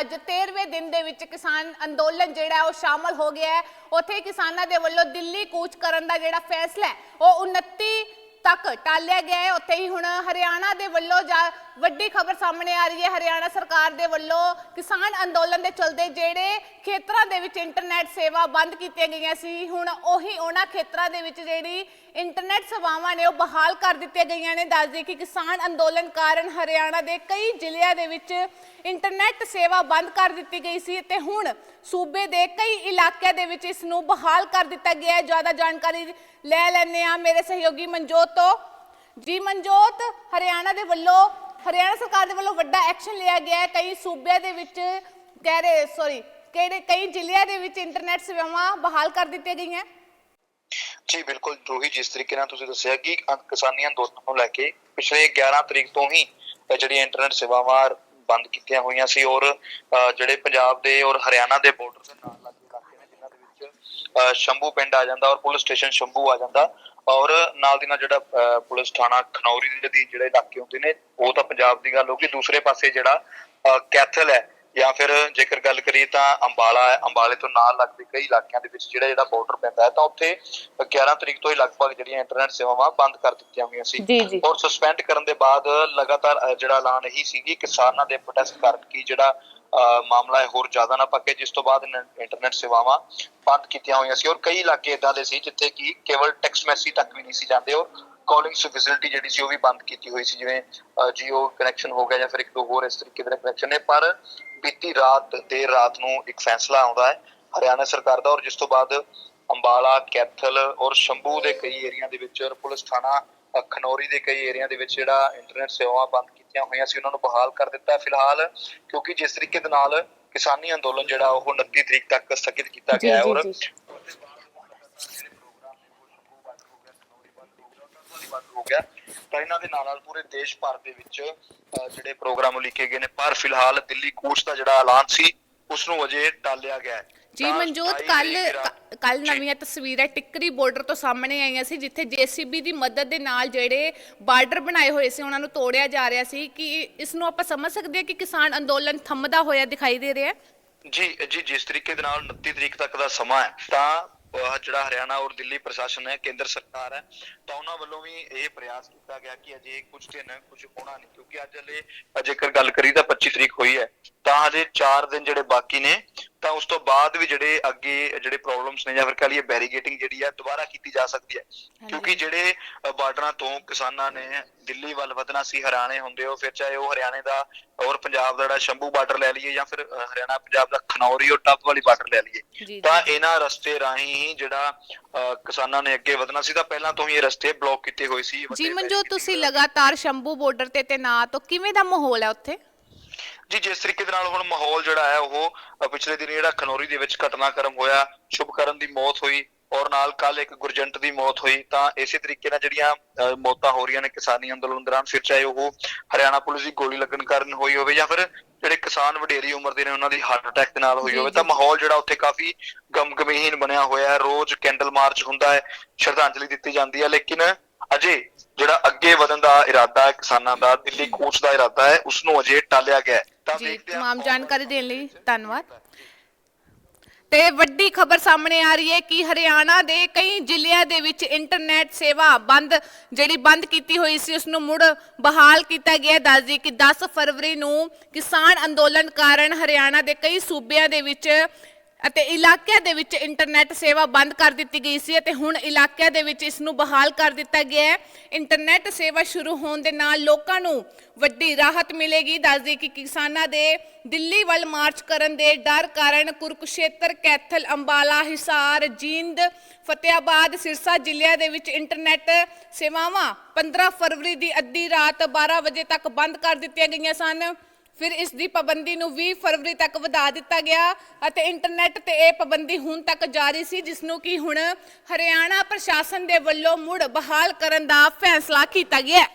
ਅੱਜ 13ਵੇਂ ਦਿਨ ਦੇ ਵਿੱਚ ਕਿਸਾਨ ਅੰਦੋਲਨ ਜਿਹੜਾ ਉਹ ਸ਼ਾਮਲ ਹੋ ਗਿਆ ਹੈ। ਉੱਥੇ ਕਿਸਾਨਾਂ ਦੇ ਵੱਲੋਂ ਦਿੱਲੀ ਕੂਚ ਕਰਨ ਦਾ ਜਿਹੜਾ ਫੈਸਲਾ ਹੈ, ਉਹ 29 ਤੱਕ ਟਾਲਿਆ ਗਿਆ ਹੈ। ਉੱਥੇ ਹੀ ਹੁਣ ਹਰਿਆਣਾ ਦੇ ਵੱਲੋਂ ਜਾ- ਵੱਡੀ ਖਬਰ ਸਾਹਮਣੇ ਆ ਰਹੀ ਹੈ। ਹਰਿਆਣਾ ਸਰਕਾਰ ਦੇ ਵੱਲੋਂ ਕਿਸਾਨ ਅੰਦੋਲਨ ਦੇ ਚਲਦੇ ਜਿਹੜੇ ਖੇਤਰਾਂ ਦੇ ਵਿੱਚ ਇੰਟਰਨੈਟ ਸੇਵਾ ਬੰਦ ਕੀਤੀਆਂ ਗਈਆਂ ਸੀ, ਹੁਣ ਉਹੀ ਉਹਨਾਂ ਖੇਤਰਾਂ ਦੇ ਵਿੱਚ ਜਿਹੜੀ ਇੰਟਰਨੈਟ ਸੇਵਾਵਾਂ ਨੇ ਉਹ ਬਹਾਲ ਕਰ ਦਿੱਤੀਆਂ ਗਈਆਂ ਨੇ। ਦੱਸਦੇ ਕਿ ਕਿਸਾਨ ਅੰਦੋਲਨ ਕਾਰਨ ਹਰਿਆਣਾ ਦੇ ਕਈ ਜ਼ਿਲ੍ਹਿਆਂ ਦੇ ਵਿੱਚ ਇੰਟਰਨੈਟ ਸੇਵਾ ਬੰਦ ਕਰ ਦਿੱਤੀ ਗਈ ਸੀ ਤੇ ਹੁਣ ਸੂਬੇ ਦੇ ਕਈ ਇਲਾਕਿਆਂ ਦੇ ਵਿੱਚ ਇਸ ਨੂੰ ਬਹਾਲ ਕਰ ਦਿੱਤਾ ਗਿਆ ਹੈ। ਜ਼ਿਆਦਾ ਜਾਣਕਾਰੀ ਲੈ ਲੈਂਦੇ ਆ ਮੇਰੇ ਸਹਿਯੋਗੀ ਮਨਜੋਤ ਤੋਂ। ਜੀ ਮਨਜੋਤ, ਹਰਿਆਣਾ ਦੇ ਵੱਲੋਂ, ਹਰਿਆਣਾ ਸਰਕਾਰ ਦੇ ਵੱਲੋਂ ਵੱਡਾ ਐਕਸ਼ਨ ਲਿਆ ਗਿਆ ਹੈ। ਕਈ ਸੂਬਿਆਂ ਦੇ ਵਿੱਚ ਕਹਿ ਰਹੇ ਸੌਰੀ ਕਿਹੜੇ ਕਈ ਜ਼ਿਲ੍ਹਿਆਂ ਦੇ ਵਿੱਚ ਇੰਟਰਨੈਟ ਸੇਵਾਵਾਂ ਬਹਾਲ ਕਰ ਦਿੱਤੀਆਂ ਗਈਆਂ। ਜੀ ਬਿਲਕੁਲ ਰੋਹੀ ਜਿਸ ਤਰੀਕੇ ਨਾਲ ਤੁਸੀਂ ਦੱਸਿਆ ਕਿ ਕਿਸਾਨੀ ਅੰਦੋਲਨ ਨੂੰ ਲੈ ਕੇ ਪਿਛਲੇ 11 ਤਰੀਕ ਤੋਂ ਹੀ ਜਿਹੜੀਆਂ ਇੰਟਰਨੈਟ ਸੇਵਾਵਾਂ ਬੰਦ ਕੀਤੀਆਂ ਹੋਈਆਂ ਸੀ ਔਰ ਜਿਹੜੇ ਪੰਜਾਬ ਦੇ ਔਰ ਹਰਿਆਣਾ ਦੇ ਬਾਰਡਰ ਦੇ ਨਾਲ ਲੱਗਦੇ ਇਲਾਕੇ ਨੇ ਜਿਨ੍ਹਾਂ ਦੇ ਵਿੱਚ ਸ਼ੰਭੂ ਪਿੰਡ ਆ ਜਾਂਦਾ ਔਰ ਪੁਲਿਸ ਸਟੇਸ਼ਨ ਸ਼ੰਭੂ ਆ ਜਾਂਦਾ ਔਰ ਨਾਲ ਦੀ ਨਾਲ ਜਿਹੜਾ ਅ, ਪੁਲਿਸ ਥਾਣਾ ਖਨੌਰੀ ਦੇ ਅਧੀਨ ਜਿਹੜੇ ਇਲਾਕੇ ਹੁੰਦੇ ਨੇ ਉਹ ਤਾਂ ਪੰਜਾਬ ਦੀ ਗੱਲ ਹੋ ਗਈ। ਦੂਸਰੇ ਪਾਸੇ ਜਿਹੜਾ ਕੈਥਲ ਹੈ ਜਾਂ ਫਿਰ ਜੇਕਰ ਗੱਲ ਕਰੀਏ ਤਾਂ ਅੰਬਾਲਾ ਹੈ ਅੰਬਾਲੇ ਤੋਂ ਨਾਲ ਲੱਗਦੇ ਕਈ ਇਲਾਕਿਆਂ ਦੇ ਵਿੱਚ ਜਿਹੜਾ ਜਿਹੜਾ ਬਾਰਡਰ ਪੈਂਦਾ ਹੈ ਤਾਂ ਉੱਥੇ 11 ਤਰੀਕ ਤੋਂ ਹੀ ਲਗਭਗ ਜਿਹੜੀਆਂ ਇੰਟਰਨੈਟ ਸੇਵਾਵਾਂ ਬੰਦ ਕਰ ਦਿੱਤੀਆਂ ਹੋਈਆਂ ਸੀ। ਔਰ ਸਸਪੈਂਡ ਕਰਨ ਦੇ ਬਾਅਦ ਲਗਾਤਾਰ ਜਿਹੜਾ ਐਲਾਨ ਇਹੀ ਸੀ ਕਿ ਕਿਸਾਨਾਂ ਦੇ ਪ੍ਰੋਟੈਸਟ ਕਾਰਨ ਕੀ ਜਿਹੜਾ ਮਾਮਲਾ ਹੈ ਹੋਰ ਜ਼ਿਆਦਾ ਨਾ ਪੱਕੇ ਜਿਸ ਤੋਂ ਬਾਅਦ ਇੰਟਰਨੈਟ ਸੇਵਾਵਾਂ ਬੰਦ ਕੀਤੀਆਂ ਹੋਈਆਂ ਸੀ। ਔਰ ਕਈ ਇਲਾਕੇ ਇਦਾਂ ਦੇ ਸੀ ਜਿੱਥੇ ਕਿ ਕੇਵਲ ਟੈਕਸਟ ਮੈਸੇਜ ਤੱਕ ਵੀ ਨਹੀਂ ਸੀ ਜਾਂਦੇ ਔਰ ਕਾਲਿੰਗ ਫੈਸਿਲਿਟੀ ਜਿਹੜੀ ਸੀ ਉਹ ਵੀ ਬੰਦ ਕੀਤੀ ਹੋਈ ਸੀ ਜਿਵੇਂ ਜੀਓ ਕਨੈਕਸ਼ਨ ਹੋ ਗਿਆ ਜਾਂ ਫਿਰ ਇੱਕ ਦੋ ਹੋਰ ਇਸ ਤਰੀਕੇ ਦੇ ਕਨੈਕਸ਼ਨ ਨੇ। ਪਰ ਬੀਤੀ ਰਾਤ ਦੇਰ ਰਾਤ ਨੂੰ ਇੱਕ ਫੈਸਲਾ ਆਉਂਦਾ ਹੈ ਹਰਿਆਣਾ ਸਰਕਾਰ ਦਾ ਔਰ ਜਿਸ ਤੋਂ ਬਾਅਦ ਅੰਬਾਲਾ ਕੈਥਲ ਔਰ ਸ਼ੰਭੂ ਦੇ ਕਈ ਏਰੀਆ ਦੇ ਵਿੱਚ ਔਰ ਪੁਲਿਸ ਥਾਣਾ ਖਨੌਰੀ ਦੇ ਕਈ ਏਰੀਆ ਦੇ ਵਿੱਚ ਜਿਹੜਾ ਇੰਟਰਨੈਟ ਸੇਵਾਵਾਂ ਬੰਦ ਕੀਤੀਆਂ ਹੋਈਆਂ ਸੀ ਉਹਨਾਂ ਨੂੰ ਬਹਾਲ ਕਰ ਦਿੱਤਾ ਫਿਲਹਾਲ ਕਿਉਂਕਿ ਜਿਸ ਤਰੀਕੇ ਦੇ ਨਾਲ ਕਿਸਾਨੀ ਅੰਦੋਲਨ ਜਿਹੜਾ ਉਹ 29 ਤਰੀਕ ਤੱਕ ਸਥਗਿਤ ਕੀਤਾ ਗਿਆ ਹੈ ਔਰ ਜੀ ਹੋ ਗਿਆ ਤਾਂ ਇਹਨਾਂ ਦੇ ਨਾਲ ਨਾਲ ਪੂਰੇ ਦੇਸ਼ ਭਰ ਦੇ ਵਿੱਚ ਜਿਹੜੇ ਪ੍ਰੋਗਰਾਮ ਲਿਖੇ ਗਏ ਨੇ। ਪਰ ਫਿਲਹਾਲ ਦਿੱਲੀ ਕੂਚ ਦਾ ਜਿਹੜਾ ਐਲਾਨ ਸੀ ਉਸ ਨੂੰ ਅਜੇ ਟਾਲਿਆ ਗਿਆ ਹੈ। ਜੀ ਮਨਜੋਤ 27 ਕੱਲ ਕੱਲ। ਨਵੀਆਂ ਤਸਵੀਰਾਂ ਟਿੱਕਰੀ ਬਾਰਡਰ ਤੋਂ ਸਾਹਮਣੇ ਆਈਆਂ ਸੀ ਜਿੱਥੇ ਜੀਸੀਬੀ ਦੀ ਮਦਦ ਦੇ ਨਾਲ ਜਿਹੜੇ ਬਾਰਡਰ ਬਣਾਏ ਹੋਏ ਸੀ ਉਹਨਾਂ ਨੂੰ ਤੋੜਿਆ ਜਾ ਰਿਹਾ ਸੀ। ਕਿ ਇਸ ਨੂੰ ਆਪਾਂ ਸਮਝ ਸਕਦੇ ਹਾਂ ਕਿ ਕਿਸਾਨ ਅੰਦੋਲਨ ਥੰਮਦਾ ਹੋਇਆ ਦਿਖਾਈ ਦੇ ਰਿਹਾ ਹੈ? ਜੀ ਜੀ ਜਿਸ ਤਰੀਕੇ ਦੇ ਨਾਲ 29 ਤਰੀਕ ਤੱਕ ਦਾ ਸਮਾਂ ਹੈ ਤਾਂ ਜਿਹੜਾ ਹਰਿਆਣਾ ਔਰ ਦਿੱਲੀ ਪ੍ਰਸ਼ਾਸਨ ਹੈ, ਕੇਂਦਰ ਸਰਕਾਰ ਹੈ, ਤਾਂ ਉਹਨਾਂ ਵੱਲੋਂ ਵੀ ਇਹ ਪ੍ਰਯਾਸ ਕੀਤਾ ਗਿਆ ਕਿ ਅਜੇ ਕੁਝ ਦਿਨ ਕੁਝ ਹੋਣਾ ਨਹੀਂ, ਕਿਉਂਕਿ ਅੱਜ ਹਲੇ ਜੇਕਰ ਗੱਲ ਕਰੀ ਤਾਂ 25 ਤਰੀਕ ਹੋਈ ਹੈ, ਤਾਂ ਹਜੇ 4 ਦਿਨ ਜਿਹੜੇ ਬਾਕੀ ਨੇ ਤਾਂ ਉਸ ਤੋਂ ਬਾਅਦ ਵੀ ਜਿਹੜੇ ਅੱਗੇ ਜਿਹੜੇ ਪ੍ਰੋਬਲਮਸ ਨੇ ਜਾਂ ਫਿਰ ਕਹ ਲਈਏ ਬੈਰੀਗੇਟਿੰਗ ਜਿਹੜੀ ਹੈ ਦੁਬਾਰਾ ਕੀਤੀ ਜਾ ਸਕਦੀ ਹੈ ਕਿਉਂਕਿ ਜਿਹੜੇ ਬਾਰਡਰਾਂ ਤੋਂ ਕਿਸਾਨਾਂ ਨੇ ਦਿੱਲੀ ਵੱਲ ਵਧਣਾ ਸੀ ਹਰਿਆਣੇ ਹੁੰਦੇ ਹੋ ਫਿਰ ਚਾਹੇ ਉਹ ਹਰਿਆਣੇ ਦਾ ਔਰ ਪੰਜਾਬ ਦਾ ਜਿਹੜਾ ਸ਼ੰਭੂ ਬਾਰਡਰ ਲੈ ਲਈਏ ਜਾਂ ਫਿਰ ਹਰਿਆਣਾ ਪੰਜਾਬ ਦਾ ਖਨੌਰੀ ਔਰ ਟੱਪ ਵਾਲੀ ਬਾਰਡਰ ਲੈ ਲਈਏ। ਤਾਂ ਇਹਨਾਂ ਰਸਤੇ ਰਾਹੀਂ ਹੀ ਜਿਹੜਾ ਕਿਸਾਨਾਂ ਨੇ ਅੱਗੇ ਵਧਣਾ ਸੀ ਤਾਂ ਪਹਿਲਾਂ ਤੋਂ ਹੀ ਇਹ ਰਸਤੇ ਬਲੌਕ ਕੀਤੇ ਹੋਏ ਸੀ ਜੀ ਮਨਜੋਤ ਤੁਸੀਂ। ਲਗਾਤਾਰ ਸ਼ੰਭੂ ਬਾਰਡਰ ਤੇ ਤੈਨਾਤ ਹੋ ਕਿਵੇਂ ਦਾ ਮਾਹੌਲ ਹੈ ਉੱਥੇ ਜੀ ਜਿਸ ਤਰੀਕੇ ਦੇ ਨਾਲ ਹੁਣ ਮਾਹੌਲ ਜਿਹੜਾ ਹੈ ਉਹ ਅ, ਪਿਛਲੇ ਦਿਨ ਜਿਹੜਾ ਖਨੌਰੀ ਦੇ ਵਿੱਚ ਘਟਨਾਕ੍ਰਮ ਹੋਇਆ ਸ਼ੁਭਕਰਨ ਦੀ ਮੌਤ ਹੋਈ ਔਰ ਨਾਲ ਕੱਲ ਇੱਕ ਗੁਰਜੰਟ ਦੀ ਮੌਤ ਹੋਈ ਤਾਂ ਇਸੇ ਤਰੀਕੇ ਨਾਲ ਜਿਹੜੀਆਂ ਅ, ਮੌਤਾਂ ਹੋ ਰਹੀਆਂ ਨੇ ਕਿਸਾਨੀ ਅੰਦੋਲਨ ਦੌਰਾਨ ਫਿਰ ਚਾਹੇ ਉਹ ਹਰਿਆਣਾ ਪੁਲਿਸ ਦੀ ਗੋਲੀ ਲੱਗਣ ਕਾਰਨ ਹੋਈ ਹੋਵੇ ਜਾਂ ਫਿਰ ਜਿਹੜੇ ਕਿਸਾਨ ਵਡੇਰੀ ਉਮਰ ਦੇ ਨੇ ਉਹਨਾਂ ਦੀ ਹਾਰਟ ਅਟੈਕ ਦੇ ਨਾਲ ਹੋਈ ਜੀ, ਹੋਵੇ ਜੀ, ਤਾਂ। ਮਾਹੌਲ ਜਿਹੜਾ ਉੱਥੇ ਕਾਫੀ ਗਮਗਮੀਨ ਬਣਿਆ ਹੋਇਆ ਹੈ ਰੋਜ਼ ਕੈਂਡਲ ਮਾਰਚ ਹੁੰਦਾ ਹੈ ਸ਼ਰਧਾਂਜਲੀ ਦਿੱਤੀ ਜਾਂਦੀ ਹੈ ਲੇਕਿਨ ਅਜੇ ਜਿਹੜਾ ਅੱਗੇ ਵਧਣ ਦਾ ਇਰਾਦਾ ਹੈ ਕਿਸਾਨਾਂ ਦਾ ਦਿੱਲੀ ਕੂਚ ਦਾ ਇਰਾਦਾ ਹੈ ਉਸ ਨੂੰ ਅਜੇ ਟਾਲਿਆ ਗਿਆ ਹੈ ਜੀ ਤਮਾਮ ਜਾਣਕਾਰੀ ਦੇਣ ਲਈ ਧੰਨਵਾਦ। ਤੇ ਵੱਡੀ ਖਬਰ ਸਾਹਮਣੇ ਆ ਰਹੀ ਹੈ ਕਿ ਹਰਿਆਣਾ ਦੇ ਕਈ ਜ਼ਿਲ੍ਹਿਆਂ ਦੇ ਵਿੱਚ ਇੰਟਰਨੈਟ ਸੇਵਾ ਬੰਦ ਜਿਹੜੀ ਬੰਦ ਕੀਤੀ ਹੋਈ ਸੀ ਉਸ ਨੂੰ ਮੁੜ ਬਹਾਲ ਕੀਤਾ ਗਿਆ। ਦੱਸਦੀ ਕਿ 10 ਫਰਵਰੀ ਨੂੰ ਕਿਸਾਨ ਅੰਦੋਲਨ ਕਾਰਨ ਹਰਿਆਣਾ ਦੇ ਕਈ ਸੂਬਿਆਂ ਦੇ ਵਿੱਚ ਅਤੇ ਇਲਾਕਿਆਂ ਦੇ ਵਿੱਚ ਇੰਟਰਨੈਟ ਸੇਵਾ ਬੰਦ ਕਰ ਦਿੱਤੀ ਗਈ ਸੀ ਅਤੇ ਹੁਣ ਇਲਾਕਿਆਂ ਦੇ ਵਿੱਚ ਇਸ ਨੂੰ ਬਹਾਲ ਕਰ ਦਿੱਤਾ ਗਿਆ ਹੈ। ਇੰਟਰਨੈਟ ਸੇਵਾ ਸ਼ੁਰੂ ਹੋਣ ਦੇ ਨਾਲ ਲੋਕਾਂ ਨੂੰ ਵੱਡੀ ਰਾਹਤ ਮਿਲੇਗੀ। ਦੱਸਦੀ ਕਿ ਕਿਸਾਨਾਂ ਦੇ ਦਿੱਲੀ ਵੱਲ ਮਾਰਚ ਕਰਨ ਦੇ ਡਰ ਕਾਰਨ ਕੁਰਕਸ਼ੇਤਰ, ਕੈਥਲ, ਅੰਬਾਲਾ, ਹਿਸਾਰ, ਜੀਂਦ, ਫਤਿਆਬਾਦ, ਸਿਰਸਾ ਜ਼ਿਲ੍ਹਿਆਂ ਦੇ ਵਿੱਚ ਇੰਟਰਨੈਟ ਸੇਵਾਵਾਂ 15 ਫਰਵਰੀ ਦੀ ਅੱਧੀ ਰਾਤ 12 ਵਜੇ ਤੱਕ ਬੰਦ ਕਰ ਦਿੱਤੀਆਂ ਗਈਆਂ ਸਨ। ਫਿਰ ਇਸ ਦੀ ਪਾਬੰਦੀ ਨੂੰ 20 ਫਰਵਰੀ ਤੱਕ ਵਧਾ ਦਿੱਤਾ ਗਿਆ ਅਤੇ ਇੰਟਰਨੈਟ ਤੇ ਇਹ ਪਾਬੰਦੀ ਹੁਣ ਤੱਕ ਜਾਰੀ ਸੀ, ਜਿਸ ਨੂੰ ਕਿ ਹੁਣ ਹਰਿਆਣਾ ਪ੍ਰਸ਼ਾਸਨ ਦੇ ਵੱਲੋਂ ਮੁੜ ਬਹਾਲ ਕਰਨ ਦਾ ਫੈਸਲਾ ਕੀਤਾ ਗਿਆ ਹੈ।